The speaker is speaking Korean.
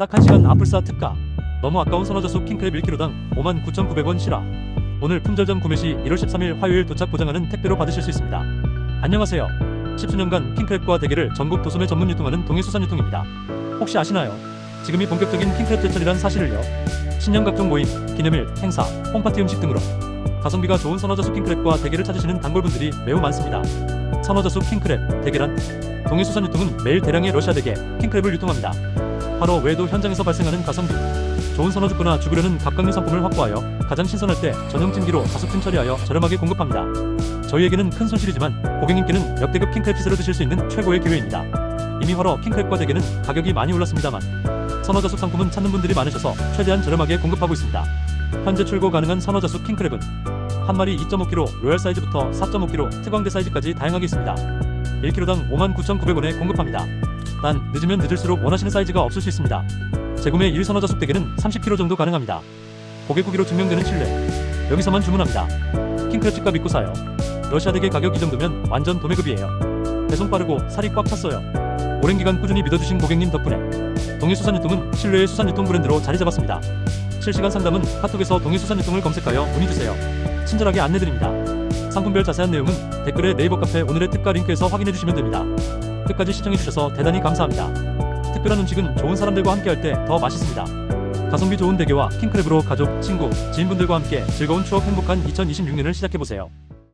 딱 1시간 아플싸 특가. 너무 아까운 선어저수 킹크랩 1kg당 59,900원 실화. 오늘 품절 전 구매 시 1월 13일 화요일 도착 보장하는 택배로 받으실 수 있습니다. 안녕하세요. 10수년간 킹크랩과 대게를 전국 도소매 전문 유통하는 동해수산유통입니다. 혹시 아시나요? 지금이 본격적인 킹크랩 제철이란 사실을요. 신년 각종 모임, 기념일, 행사, 홈파티 음식 등으로 가성비가 좋은 선어저수 킹크랩과 대게를 찾으시는 단골분들이 매우 많습니다. 선어저수 킹크랩, 대게란 동해수산유통은 매일 대량의 러시아 대게, 킹크랩을 유통합니다 바로 외에도 현장에서 발생하는 가성비 좋은 선어 죽거나 죽으려는 갑각류 상품을 확보하여 가장 신선할 때 전용 찜기로 가속찜 처리하여 저렴하게 공급합니다. 저희에게는 큰 손실이지만 고객님께는 역대급 킹크랩 피스로 드실 수 있는 최고의 기회입니다. 이미 화로 킹크랩과 대게는 가격이 많이 올랐습니다만 선어자숙 상품은 찾는 분들이 많으셔서 최대한 저렴하게 공급하고 있습니다. 현재 출고 가능한 선어자숙 킹크랩은 한 마리 2.5kg 로얄 사이즈부터 4.5kg 특광대 사이즈까지 다양하게 있습니다. 1kg당 59,900원에 공급합니다. 단 늦으면 늦을수록 원하시는 사이즈가 없을 수 있습니다. 재구매 1선어자숙 대게는 30kg 정도 가능합니다. 고객 후기로 증명되는 신뢰. 여기서만 주문합니다. 킹크랩 집값 믿고 사요. 러시아 대게 가격 이 정도면 완전 도매급이에요. 배송 빠르고 살이 꽉 찼어요. 오랜 기간 꾸준히 믿어주신 고객님 덕분에 동해 수산유통은 신뢰의 수산유통 브랜드로 자리 잡았습니다. 실시간 상담은 카톡에서 동해 수산유통을 검색하여 문의주세요. 친절하게 안내드립니다. 상품별 자세한 내용은 댓글에 네이버 카페 오늘의 특가 링크에서 확인해주시면 됩니다. 끝까지 시청해주셔서 대단히 감사합니다. 특별한 음식은 좋은 사람들과 함께할 때 더 맛있습니다. 가성비 좋은 대게와 킹크랩으로 가족, 친구, 지인분들과 함께 즐거운 추억 행복한 2026년을 시작해보세요.